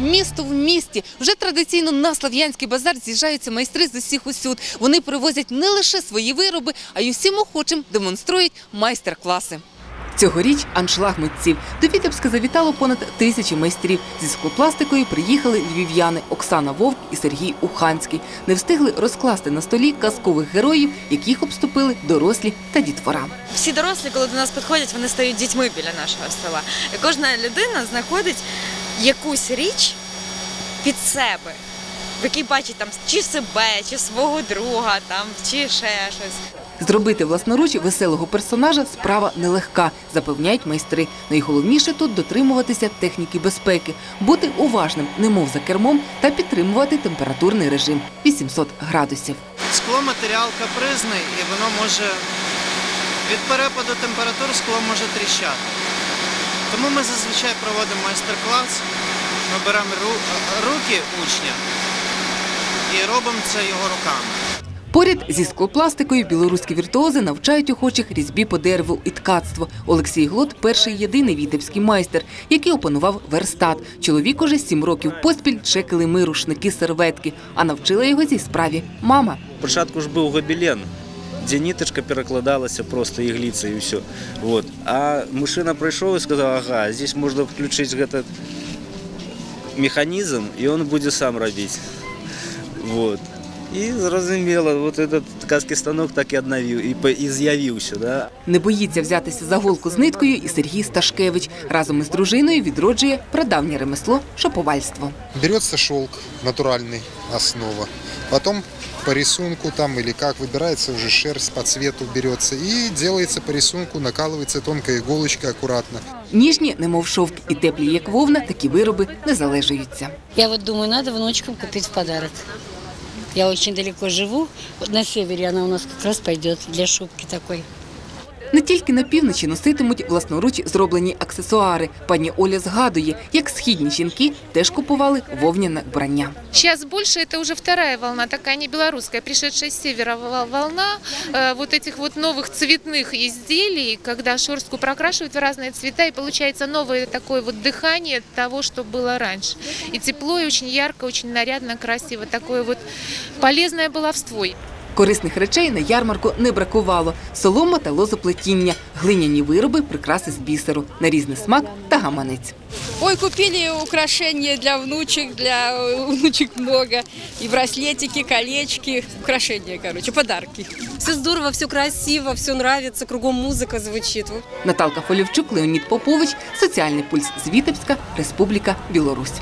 Місто в місті. Вже традиційно на Слав'янський базар з'їжджаються майстри з усіх усюд. Вони привозять не лише свої вироби, а й усім охочим демонструють майстер-класи. Цьогоріч аншлаг митців. До Вітебська завітало понад тисячі майстрів. Зі склопластикою приїхали львів'яни Оксана Вовк і Сергій Уханський. Не встигли розкласти на столі казкових героїв, яких обступили дорослі та дітвора. Всі дорослі, коли до нас підходять, вони стають дітьми біля нашого стола. Кожна людина знаходить якусь річ під себе, в якій бачить там чи себе, чи свого друга, там, чи ще щось. Зробити власноруч веселого персонажа справа нелегка, запевняють майстри. Найголовніше тут дотримуватися техніки безпеки, бути уважним, немов за кермом, та підтримувати температурний режим 800 градусів. Скло матеріал капризний і воно може від перепаду температур скло може тріщати. Тому ми зазвичай проводимо майстер-клас, ми беремо ру- руки учня і робимо це його руками. Поряд зі склопластикою білоруські віртуози навчають охочих різьбі по дереву і ткацтво. Олексій Глот – перший єдиний вітебський майстер, який опанував верстат. Чоловік уже сім років поспіль че килими, рушники, серветки. А навчила його цій справі мама. Спочатку ж був гобелен, де ниточка перекладалася просто іглицею і все. Вот. А мужчина прийшов і сказав, ага, здесь можна включити этот механізм, і він буде сам робити. Вот. І зрозуміло, вот этот ткацький станок так і одновів, і, по- і з'явився. Да? Не боїться взятися за голку з ниткою і Сергій Сташкевич. Разом із дружиною відроджує прадавнє ремесло шоповальство. Берется шелк, натуральный, основа. Потом по рисунку там или как выбирается уже шерсть по цвету берется и делается по рисунку, накалывается тонкая иголочка аккуратно. Ніжні, немов шовк, і теплі, як вовна, такі вироби не залежуються. Я вот думаю, надо внучкам купить в подарок. Я очень далеко живу. На севере она у нас как раз пойдет для шубки такой. Не тільки на півночі носитимуть власноруч зроблені аксесуари. Пані Оля згадує, як східні жінки теж купували вовняне вбрання. Сейчас больше это уже вторая волна, такая не белорусская, пришедшая с севера вол- волна э, вот этих вот новых цветных изделий, когда шерстку прокрашивают в разные цвета и получается новое такое вот дыхание того, что было раньше. И тепло, и очень ярко, очень нарядно, красиво, такое вот полезное баловство. Корисних речей на ярмарку не бракувало: солома та лозоплетіння, глиняні вироби, прикраси з бісеру на різний смак та гаманець. Ой, купили украшения для внучек, для внучек много. И браслетики, колечки, украшения, короче, подарки. Все здорово, все красиво, все нравится, кругом музыка звучит. Наталка Фолівчук, Леонід Попович, Соціальний пульс з Вітебська, Республіка Білорусь.